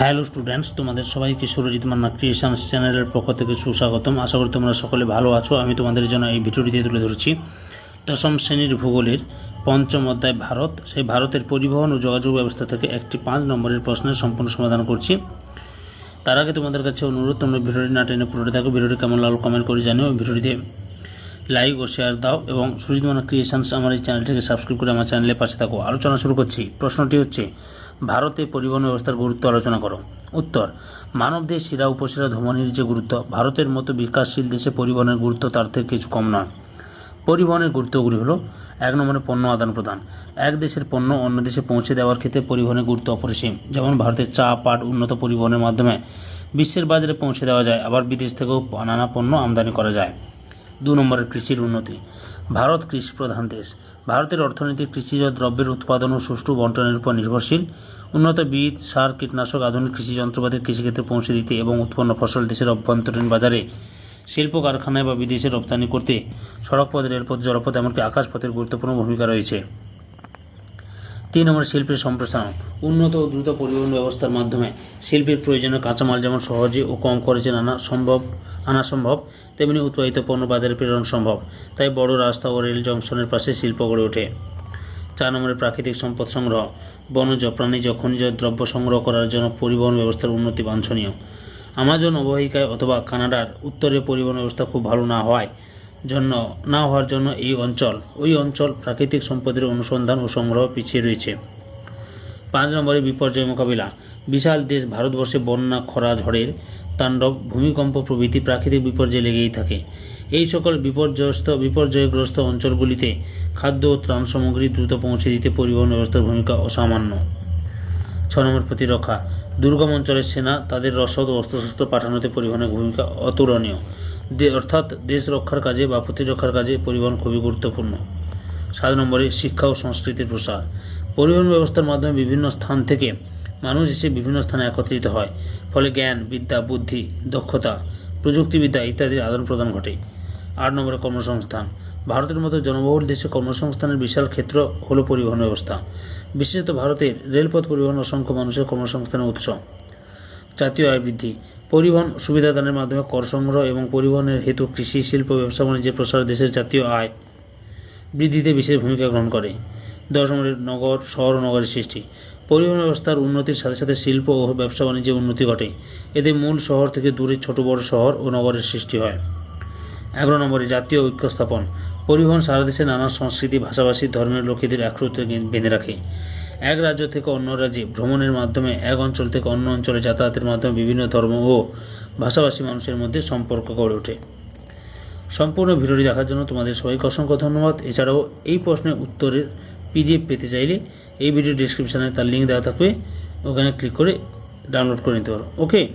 Hello students, তোমাদের সবাইকে Surajit Manna creations চ্যানেলের পক্ষ থেকে সুস্বাগতম। আশা করি তোমরা সকলে ভালো আছো, আমি তোমাদের জন্য এই ভিডিওটিতে তুলে ধরছি। দশম শ্রেণির ভূগোলের পঞ্চম অধ্যায়, ভারত। সেই ভারতের পরিবহন ও যোগাযোগ ব্যবস্থা থেকে একটি পাঁচ নম্বরের প্রশ্নের সম্পূর্ণ সমাধান করছি। তার আগে তোমাদের কাছে অনুরোধ, তোমরা ভিডিওটি না টেনে পুরোটি থাকো ভিডিওটি কেমন লাগল কমেন্ট করে জানিও ভিডিওটিতে লাইক ও শেয়ার দাও, এবং সুরজিৎ মানা ক্রিয়েশনস আমার এই চ্যানেলটিকে সাবস্ক্রাইব করে আমার চ্যানেলের পাশে থাকো। আলোচনা শুরু করছি। প্রশ্নটি হচ্ছে ভারতে পরিবহন ব্যবস্থার গুরুত্ব আলোচনা করো। উত্তর মানবদের শিরা উপশিরা ধমনির যে গুরুত্ব, ভারতের মতো বিকাশশীল দেশে পরিবহনের গুরুত্ব তার থেকে কিছু কম নয়। পরিবহনের গুরুত্বগুলি হলো, এক নম্বরে পণ্য আদান প্রদান। এক দেশের পণ্য অন্য দেশে পৌঁছে দেওয়ার ক্ষেত্রে পরিবহনের গুরুত্ব অপরিসীম। যেমন ভারতের চা, পাট, উন্নত পরিবহনের মাধ্যমে বিশ্বের বাজারে পৌঁছে দেওয়া যায়, আবার বিদেশ থেকেও নানা পণ্য আমদানি করা যায়। দু নম্বরের কৃষির উন্নতি। ভারত কৃষি প্রধান দেশ। ভারতের অর্থনীতি, কৃষিজ দ্রব্যের উৎপাদন ও সুষ্ঠু বন্টনের উপর নির্ভরশীল। উন্নত বীজ, সার, কীটনাশক, আধুনিক কৃষি যন্ত্রপাতির কৃষিক্ষেত্রে পৌঁছে দিতে এবং উৎপন্ন ফসল দেশের অভ্যন্তরীণ বাজারে শিল্প কারখানায় বা বিদেশে রপ্তানি করতে সড়কপথ, রেলপথ, জলপথ, এমনকি আকাশপথের গুরুত্বপূর্ণ ভূমিকা রয়েছে। তিন নম্বর শিল্পের সম্প্রসারণ। উন্নত ও দ্রুত পরিবহন ব্যবস্থার মাধ্যমে শিল্পের প্রয়োজনীয় কাঁচামাল যেমন সহজে ও কম খরচে আনা সম্ভব আনা সম্ভব, তেমনি উৎপাদিত পণ্য বাজারে প্রেরণ সম্ভব। তাই বড় রাস্তা ও রেল জংশনের পাশে শিল্প গড়ে ওঠে। চার নম্বরে প্রাকৃতিক সম্পদ সংগ্রহ। বনজ প্রাণীজ খনিজ দ্রব্য সংগ্রহ করার জন্য পরিবহন ব্যবস্থার উন্নতি বাঞ্ছনীয়। আমাজন অববাহিকায় অথবা কানাডার উত্তরে পরিবহন ব্যবস্থা খুব ভালো না হওয়ায় জন্য, না হওয়ার জন্য এই অঞ্চল, ওই অঞ্চল প্রাকৃতিক সম্পদের অনুসন্ধান ও সংগ্রহ পিছিয়ে রয়েছে। পাঁচ নম্বরে বিপর্যয় মোকাবিলা। বিশাল দেশ ভারতবর্ষে বন্যা, খরা, ঝড়ের তাণ্ডব, ভূমিকম্প প্রভৃতি প্রাকৃতিক বিপর্যয় লেগেই থাকে। এই সকল বিপর্যস্ত বিপর্যয়গ্রস্ত অঞ্চলগুলিতে খাদ্য ও ত্রাণ সামগ্রী দ্রুত পৌঁছে দিতে পরিবহন ব্যবস্থার ভূমিকা অসামান্য। ছ নম্বর প্রতিরক্ষা। দুর্গম অঞ্চলের সেনা তাদের রসদ ও অস্ত্রশস্ত্র পাঠানোতে পরিবহনের ভূমিকা অতুলনীয়। অর্থাৎ দেশ রক্ষার কাজে বা প্রতিরক্ষার কাজে পরিবহন খুবই গুরুত্বপূর্ণ। সাত নম্বরে শিক্ষা ও সংস্কৃতির প্রসার। পরিবহন ব্যবস্থার মাধ্যমে বিভিন্ন স্থান থেকে মানুষ এসে বিভিন্ন স্থানে একত্রিত হয়। ফলে জ্ঞান, বিদ্যা, বুদ্ধি, দক্ষতা, প্রযুক্তিবিদ্যা ইত্যাদির আদান প্রদান ঘটে। আট নম্বরে কর্মসংস্থান। ভারতের মতো জনবহুল দেশে কর্মসংস্থানের বিশাল ক্ষেত্র হলো পরিবহন ব্যবস্থা। বিশেষত ভারতের রেলপথ পরিবহন অসংখ্য মানুষের কর্মসংস্থানের উৎস। জাতীয় আয় বৃদ্ধি। পরিবহন সুবিধাদানের মাধ্যমে কর সংগ্রহ এবং পরিবহনের হেতু কৃষি, শিল্প, ব্যবসা বাণিজ্যের প্রসার, দেশের জাতীয় আয় বৃদ্ধিতে বিশেষ ভূমিকা গ্রহণ করে। দশ নগর, শহর ও নগরের সৃষ্টি। পরিবহন ব্যবস্থার উন্নতির সাথে সাথে শিল্প ও ব্যবসা বাণিজ্যের উন্নতি ঘটে। এতে মূল শহর থেকে দূরে ছোট বড় শহর ও নগরের সৃষ্টি হয়। এগারো নম্বরে জাতীয় ঐক্য স্থাপন। পরিবহন সারা দেশে নানা সংস্কৃতি, ভাষাভাষী ধর্মের লোকেদের একসূত্রে বেঁধে রাখে। এক রাজ্য থেকে অন্য রাজ্যে ভ্রমণের মাধ্যমে, এক অঞ্চল থেকে অন্য অঞ্চলে যাতায়াতের মাধ্যমে বিভিন্ন ধর্ম ও ভাষাভাষী মানুষের মধ্যে সম্পর্ক গড়ে ওঠে। সম্পূর্ণ ভিডিওটি দেখার জন্য তোমাদের সবাইকে অসংখ্য ধন্যবাদ। এছাড়াও এই প্রশ্নের উত্তরের পিডিএফ পেতে চাইলে এই ভিডিও ডিসক্রিপশানে তার লিঙ্ক দেওয়া থাকবে। ওখানে ক্লিক করে ডাউনলোড করে নিতে পারো। ওকে